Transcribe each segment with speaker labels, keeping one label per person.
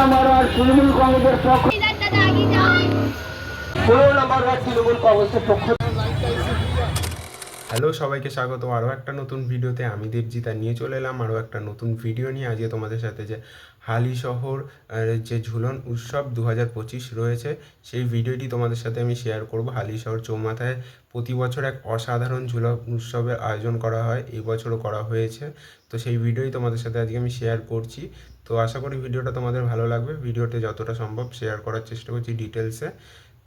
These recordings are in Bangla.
Speaker 1: নাম্বার ওয়ান তৃণমূল কংগ্রেসের পক্ষ ষোলো নাম্বার ওয়ান তৃণমূল কংগ্রেসের পক্ষ
Speaker 2: হ্যালো, সবাইকে স্বাগত আরও একটা নতুন ভিডিওতে আমি দেবজিৎ আর নিয়ে চলে এলাম আরও একটা নতুন ভিডিও নিয়ে। আজকে তোমাদের সাথে যে হালি শহর যে ঝুলন উৎসব দু হাজার পঁচিশ রয়েছে, সেই ভিডিওটি তোমাদের সাথে আমি শেয়ার করব। হালি শহর চৌমাথায় প্রতি বছর এক অসাধারণ ঝুলন উৎসবের আয়োজন করা হয়, এই বছরও করা হয়েছে। তো সেই ভিডিওই তোমাদের সাথে আজকে আমি শেয়ার করছি। তো আশা করি ভিডিওটা তোমাদের ভালো লাগবে। ভিডিওতে যতটা সম্ভব শেয়ার করার চেষ্টা করছি ডিটেলসে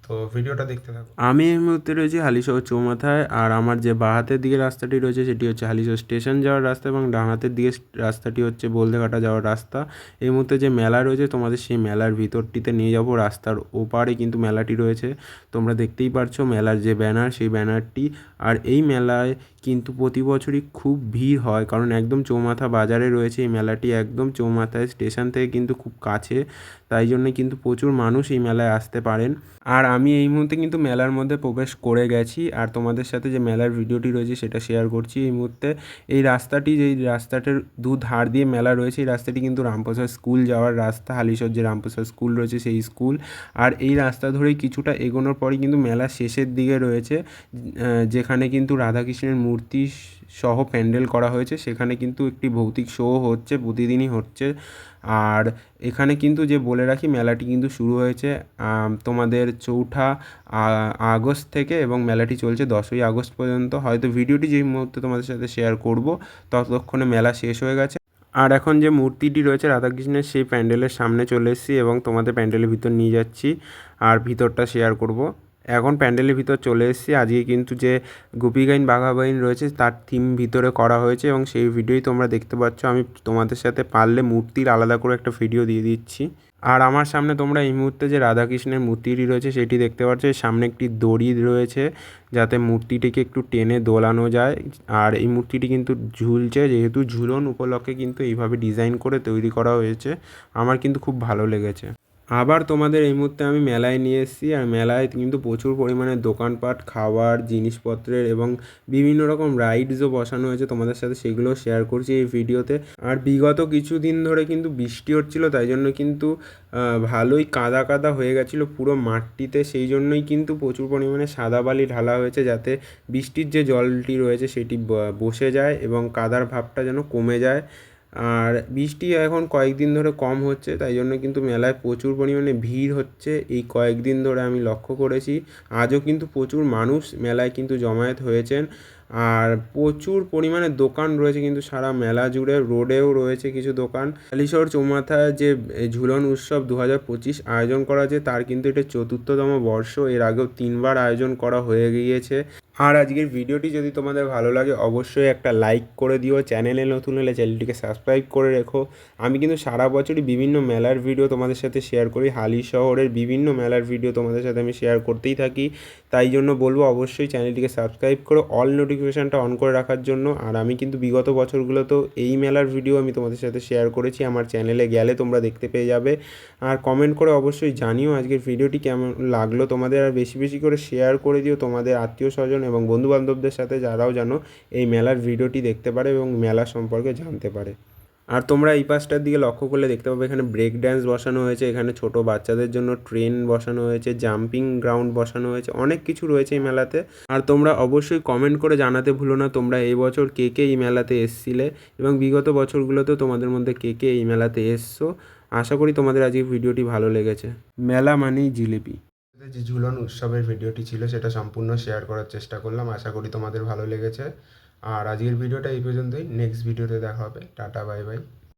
Speaker 2: তো ভিডিওটা দেখতে থাকো। আমি এই মুহূর্তে রয়েছি হালিশহর চৌমাথায়, আর আমার যে বাঁ হাতের দিকে রাস্তাটি রয়েছে সেটি হচ্ছে হালিশহর স্টেশন যাওয়ার রাস্তা এবং ডান হাতের দিকে রাস্তাটি হচ্ছে বলদেঘাটা যাওয়ার রাস্তা। এই মুহূর্তে যে মেলা রয়েছে তোমাদের সেই মেলার ভিতরটিতে নিয়ে যাব। রাস্তার ওপারে কিন্তু মেলাটি রয়েছে, তোমরা দেখতেই পারছ মেলার যে ব্যানার, সেই ব্যানারটি। আর এই মেলায় কিন্তু প্রতি বছরই খুব ভিড় হয়, কারণ একদম চৌমাথা বাজারে রয়েছে এই মেলাটি, একদম চৌমাথায় স্টেশন থেকে কিন্তু খুব কাছে। তাই জন্য কিন্তু প্রচুর মানুষ এই মেলায় আসতে পারেন। আর আমি এই মুহূর্তে কিন্তু মেলার মধ্যে প্রবেশ করে গেছি আর তোমাদের সাথে যে মেলার ভিডিওটি রয়েছে সেটা শেয়ার করছি। এই মুহূর্তে এই রাস্তাটি যেই রাস্তাটার দু ধার দিয়ে মেলা রয়েছে, এই রাস্তাটি কিন্তু রামপ্রসাদ স্কুল যাওয়ার রাস্তা, হালিশহর যে রামপ্রসাদ স্কুল রয়েছে সেই স্কুল। আর এই রাস্তা ধরেই কিছুটা এগোনোর পরই কিন্তু মেলা শেষের দিকে রয়েছে যেখানে কিন্তু রাধাকৃষ্ণের মূর্তি সহ প্যান্ডেল করা হয়েছে। সেখানে কিন্তু একটি ভৌতিক শো হচ্ছে, প্রতিদিনই হচ্ছে। আর এখানে কিন্তু যে বলে রাখি, মেলাটি কিন্তু শুরু হয়েছে তোমাদের চৌঠা আগস্ট থেকে এবং মেলাটি চলছে দশই আগস্ট পর্যন্ত। হয়তো ভিডিওটি যেই মুহূর্তে তোমাদের সাথে শেয়ার করব, ততক্ষণে মেলা শেষ হয়ে গেছে। আর এখন যে মূর্তিটি রয়েছে রাধাকৃষ্ণের, সেই প্যান্ডেলের সামনে চলে এসেছি এবং তোমাদের প্যান্ডেলের ভিতর নিয়ে যাচ্ছি, আর ভিতরটা শেয়ার করব। এখন প্যান্ডেলের ভিতর চলে এসেছি। আজকে কিন্তু যে গোপীগাইন বাঘাবাইন রয়েছে, তার থিম ভিতরে করা হয়েছে এবং সেই ভিডিওই তোমরা দেখতে পাচ্ছ। আমি তোমাদের সাথে পারলে মূর্তির আলাদা করে একটা ভিডিও দিয়ে দিচ্ছি। আর আমার সামনে তোমরা এই মুহূর্তে যে রাধাকৃষ্ণের মূর্তিটি রয়েছে, সেটি দেখতে পাচ্ছ। সামনে একটি দড়ি রয়েছে, যাতে মূর্তিটিকে একটু টেনে দোলানো যায়। আর এই মূর্তিটি কিন্তু ঝুলছে, যেহেতু ঝুলন উপলক্ষে কিন্তু এইভাবে ডিজাইন করে তৈরি করা হয়েছে। আমার কিন্তু খুব ভালো লেগেছে। আবার তোমাদের এই মুহূর্তে আমি মেলায় নিয়ে এসেছি, আর মেলায় কিন্তু প্রচুর পরিমাণে দোকানপাট খাবার জিনিসপত্রের এবং বিভিন্ন রকম রাইডসও বসানো হয়েছে তোমাদের সাথে সেগুলো শেয়ার করছি এই ভিডিওতে। আর বিগত কিছু দিন ধরে কিন্তু বৃষ্টি হচ্ছিল, তাই জন্য কিন্তু ভালোই কাদা কাদা হয়ে গেছিল পুরো মাঠটিতে, সেই জন্যই কিন্তু প্রচুর পরিমাণে সাদা বালি ঢালা হয়েছে যাতে বৃষ্টির যে জলটি রয়েছে সেটি বসে যায় এবং কাদার ভাবটা যেন কমে যায়। আর বৃষ্টি এখন কয়েকদিন ধরে কম হচ্ছে, তাই জন্য কিন্তু মেলায় প্রচুর পরিমাণে ভিড় হচ্ছে। এই কয়েকদিন ধরে আমি লক্ষ্য করেছি, আজও কিন্তু প্রচুর মানুষ মেলায় কিন্তু জমায়েত হয়েছেন। আর প্রচুর পরিমাণে দোকান রয়েছে কিন্তু সারা মেলা জুড়ে, রোডেও রয়েছে কিছু দোকান। হালিশহর চৌমাথায় যে ঝুলন উৎসব দু হাজার পঁচিশ আয়োজন করা হয়েছে, তার কিন্তু এটা চতুর্থতম বর্ষ। এর আগেও তিনবার আয়োজন করা হয়ে গিয়েছে। আর আজকের ভিডিওটি যদি তোমাদের ভালো লাগে, অবশ্যই একটা লাইক করে দিও। চ্যানেলে নতুন হলে চ্যানেলটিকে সাবস্ক্রাইব করে রেখো। আমি কিন্তু সারা বছরই বিভিন্ন মেলার ভিডিও তোমাদের সাথে শেয়ার করি। হালি শহরের বিভিন্ন মেলার ভিডিও তোমাদের সাথে আমি শেয়ার করতেই থাকি। তাই জন্য বলব, অবশ্যই চ্যানেলটিকে সাবস্ক্রাইব করে অল নোটিফিকেশানটা অন করে রাখার জন্য। আর আমি কিন্তু বিগত বছরগুলোতেও এই মেলার ভিডিও আমি তোমাদের সাথে শেয়ার করেছি। আমার চ্যানেলে গেলে তোমরা দেখতে পেয়ে যাবে। আর কমেন্ট করে অবশ্যই জানিও আজকের ভিডিওটি কেমন লাগল। তোমাদের আর বেশি বেশি করে শেয়ার করে দিও। তোমাদের আত্মীয় স্বজন এবং বন্ধু বান্ধবদের সাথে যারাও যেন এই মেলার ভিডিওটি দেখতে পারে এবং মেলা সম্পর্কে জানতে পারে। আর তোমরা এই পাশটার দিকে লক্ষ্য করলে দেখতে পাবে এখানে ব্রেক ড্যান্স বসানো হয়েছে, এখানে ছোট বাচ্চাদের জন্য ট্রেন বসানো হয়েছে জাম্পিং গ্রাউন্ড বসানো হয়েছে, অনেক কিছু রয়েছে এই মেলাতে। আর তোমরা অবশ্যই কমেন্ট করে জানাতে ভুলো না তোমরা এই বছর কে কে এই মেলাতে এসছিলে এবং বিগত বছরগুলোতেও তোমাদের মধ্যে কে কে এই মেলাতে এসছো। আশা করি তোমাদের আজকে ভিডিওটি ভালো লেগেছে। মেলা মানেই জিলিপি। যে ঝুলন উৎসবের ভিডিওটি ছিল সেটা সম্পূর্ণ শেয়ার করার চেষ্টা করলাম। আশা করি তোমাদের ভালো লেগেছে। আর আজকের ভিডিওটা এই পর্যন্তই। নেক্সট ভিডিওতে দেখা হবে। Tata bye bye